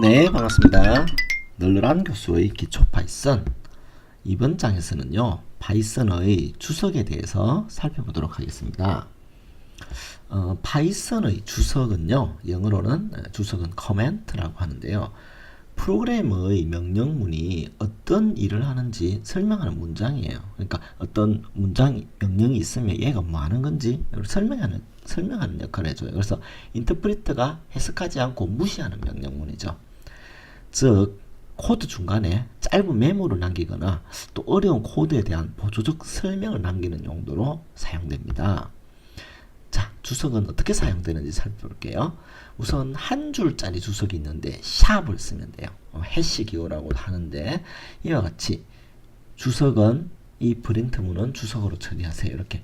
네, 반갑습니다. 널널한 교수의 기초 파이썬. 이번 장에서는요, 파이썬의 주석에 대해서 살펴보도록 하겠습니다. 어, 파이썬의 주석은요, 영어로는 어, 주석은 커멘트라고 하는데요. 프로그램의 명령문이 어떤 일을 하는지 설명하는 문장이에요. 그러니까 어떤 문장 명령이 있으면 얘가 뭐 하는 건지 설명하는 설명하는 역할을 해줘요. 그래서 인터프리터가 해석하지 않고 무시하는 명령문이죠. 즉 코드 중간에 짧은 메모를 남기거나 또 어려운 코드에 대한 보조적 설명을 남기는 용도로 사용됩니다. 자, 주석은 어떻게 사용되는지 살펴볼게요. 우선 한 줄짜리 주석이 있는데 샵을 쓰면 돼요. 어, 해시 기호라고 하는데 이와 같이 주석은 이 프린트문은 주석으로 처리하세요. 이렇게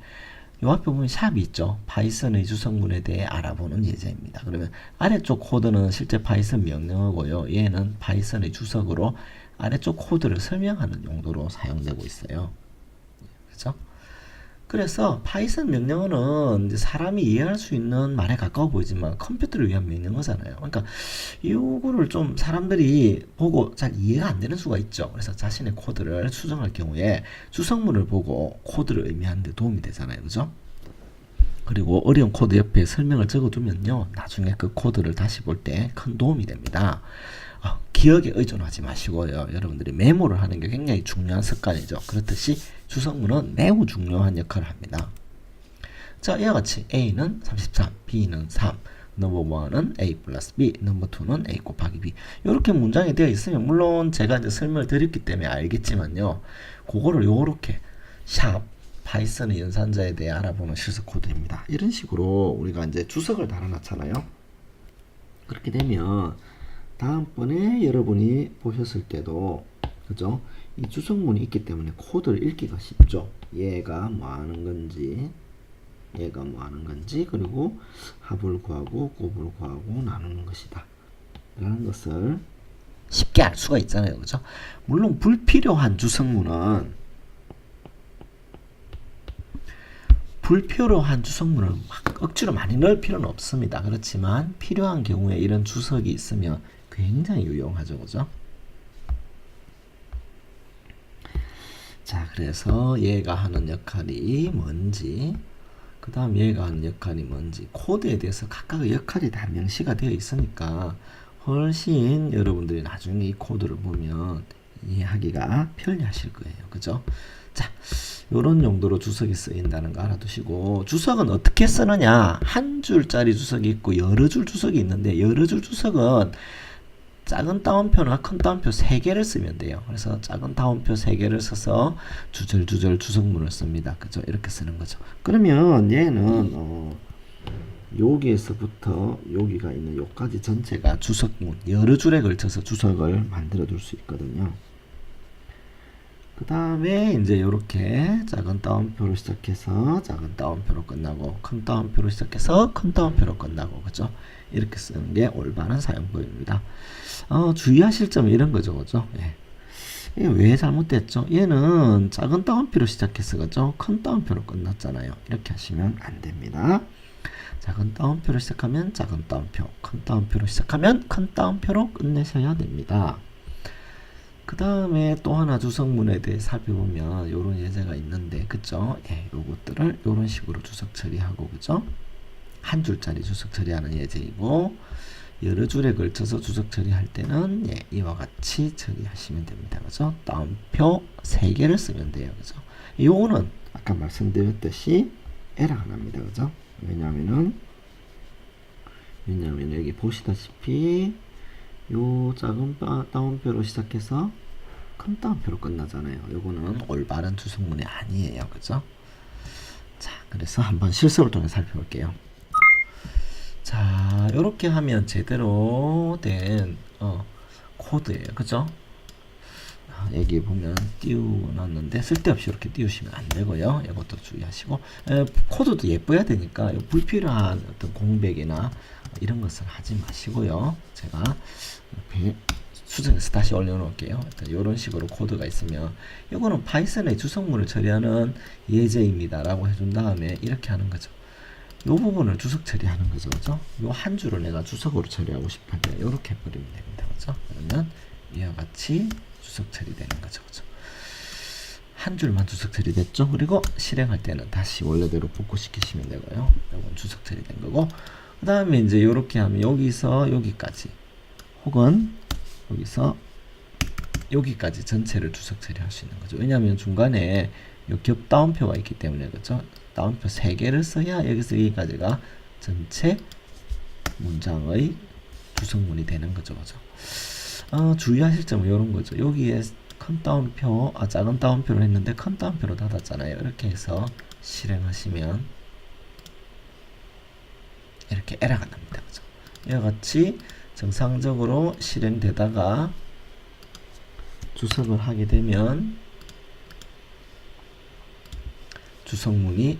요 앞에 보면 샵이 있죠. 파이썬의 주석문에 대해 알아보는 예제입니다. 그러면 아래쪽 코드는 실제 파이썬 명령어고요. 얘는 파이썬의 주석으로 아래쪽 코드를 설명하는 용도로 사용되고 있어요. 그죠? 그래서 파이썬 명령어는 사람이 이해할 수 있는 말에 가까워 보이지만 컴퓨터를 위한 명령어잖아요. 그러니까 이거를 좀 사람들이 보고 잘 이해가 안 되는 수가 있죠. 그래서 자신의 코드를 수정할 경우에 주석문을 보고 코드를 의미하는 데 도움이 되잖아요. 그죠? 그리고 어려운 코드 옆에 설명을 적어두면요. 나중에 그 코드를 다시 볼 때 큰 도움이 됩니다. 어, 기억에 의존하지 마시고요. 여러분들이 메모를 하는 게 굉장히 중요한 습관이죠. 그렇듯이 주석문은 매우 중요한 역할을 합니다. 자, 이와 같이 A는 33, B는 3, 넘버 1은 A 플러스 B, 넘버 2는 A 곱하기 B. 이렇게 문장이 되어 있으면 물론 제가 이제 설명을 드렸기 때문에 알겠지만요. 그거를 요렇게 샵 파이썬의 연산자에 대해 알아보는 실습 코드입니다. 이런 식으로 우리가 이제 주석을 달아놨잖아요. 그렇게 되면 다음번에 여러분이 보셨을 때도 그죠? 이 주석문이 있기 때문에 코드를 읽기가 쉽죠. 얘가 뭐 하는 건지 얘가 뭐 하는 건지 그리고 합을 구하고 곱을 구하고 나누는 것이다. 라는 것을 쉽게 알 수가 있잖아요. 그죠? 물론 불필요한 주석문은 불필요한 주석문을 막 억지로 많이 넣을 필요는 없습니다. 그렇지만 필요한 경우에 이런 주석이 있으면 굉장히 유용하죠. 그죠? 자, 그래서 얘가 하는 역할이 뭔지, 그 다음 얘가 하는 역할이 뭔지, 코드에 대해서 각각의 역할이 다 명시가 되어 있으니까 훨씬 여러분들이 나중에 이 코드를 보면 이해하기가 편리하실 거예요. 그죠? 자, 요런 용도로 주석이 쓰인다는 거 알아두시고, 주석은 어떻게 쓰느냐? 한 줄짜리 주석이 있고, 여러 줄 주석이 있는데, 여러 줄 주석은 작은 따옴표나 큰 따옴표 세 개를 쓰면 돼요. 그래서 작은 따옴표 세 개를 써서 주절주절 주석문을 씁니다. 그죠? 이렇게 쓰는 거죠. 그러면 얘는 어, 여기에서부터 여기가 있는 여기까지 전체가 주석문 여러 줄에 걸쳐서 주석을 만들어 둘 수 있거든요. 그 다음에 이제 이렇게 작은 따옴표로 시작해서 작은 따옴표로 끝나고 큰 따옴표로 시작해서 큰 따옴표로 끝나고 그죠? 이렇게 쓰는 게 올바른 사용법입니다. 어, 주의하실 점은 이런 거죠, 그죠? 예. 왜 잘못됐죠? 얘는 작은 따옴표로 시작해서 그죠? 큰 따옴표로 끝났잖아요. 이렇게 하시면 안 됩니다. 작은 따옴표로 시작하면 작은 따옴표, 큰 따옴표로 시작하면 큰 따옴표로 끝내셔야 됩니다. 그 다음에 또 하나 주석문에 대해 살펴보면 이런 예제가 있는데 그죠? 예, 요것들을 이런 식으로 주석 처리하고 그죠? 한 줄짜리 주석 처리하는 예제이고 여러 줄에 걸쳐서 주석 처리할 때는 예, 이와 같이 처리하시면 됩니다. 그죠? 따옴표 세 개를 쓰면 돼요. 그죠? 요거는 아까 말씀드렸듯이 에러가 납니다. 그죠? 왜냐면은 왜냐면 여기 보시다시피 요 작은 바, 따옴표로 시작해서 큰 따옴표로 끝나잖아요. 요거는 올바른 주석문이 아니에요. 그죠? 자, 그래서 한번 실습을 통해 살펴볼게요. 자, 이렇게 하면 제대로 된 어, 코드예요. 그죠? 아, 여기 보면 띄워놨는데 쓸데없이 이렇게 띄우시면 안 되고요. 이것도 주의하시고 에, 코드도 예뻐야 되니까 불필요한 어떤 공백이나 이런 것을 하지 마시고요. 제가 이렇게 수정해서 다시 올려놓을게요. 이런 식으로 코드가 있으면 이거는 파이썬의 주석문을 처리하는 예제입니다 라고 해준 다음에 이렇게 하는 거죠. 이 부분을 주석 처리하는 거죠. 그죠? 요한 줄을 내가 주석으로 처리하고 싶은데 이렇게 해버리면 됩니다. 그죠? 그러면 이와 같이 주석 처리되는 거죠. 그죠? 한 줄만 주석 처리됐죠? 그리고 실행할 때는 다시 원래대로 복구시키시면 되고요. 이건 주석 처리된 거고 그 다음에 이제 이렇게 하면 여기서 여기까지 혹은 여기서 여기까지 전체를 주석 처리할 수 있는 거죠. 왜냐하면 중간에 요겹 다운표가 있기 때문에 그죠? 다운표 3개를 써야 여기서 여기까지가 전체 문장의 주석문이 되는 거죠. 그죠? 어, 주의하실 점은 이런 거죠. 여기에 큰 따옴표, 아, 작은 따옴표를 했는데 큰 따옴표로 닫았잖아요. 이렇게 해서 실행하시면 이렇게 에러가 납니다. 그죠? 이와 같이 정상적으로 실행되다가 주석을 하게 되면 주석문이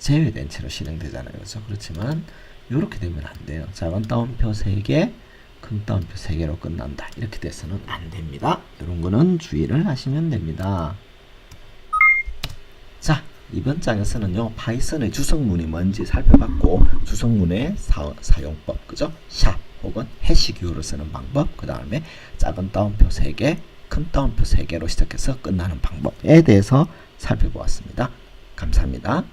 제외된 채로 실행되잖아요. 그렇죠? 그렇지만 이렇게 되면 안 돼요. 작은 따옴표 3개, 큰 따옴표 3개로 끝난다. 이렇게 돼서는 안 됩니다. 이런 거는 주의를 하시면 됩니다. 자, 이번 장에서는요. 파이썬의 주석문이 뭔지 살펴봤고 주석문의 사, 사용법, 그죠? 샵 혹은 해시 기호를 쓰는 방법, 그 다음에 작은 따옴표 3개, 큰 따옴표 3개로 시작해서 끝나는 방법에 대해서 살펴보았습니다. 감사합니다.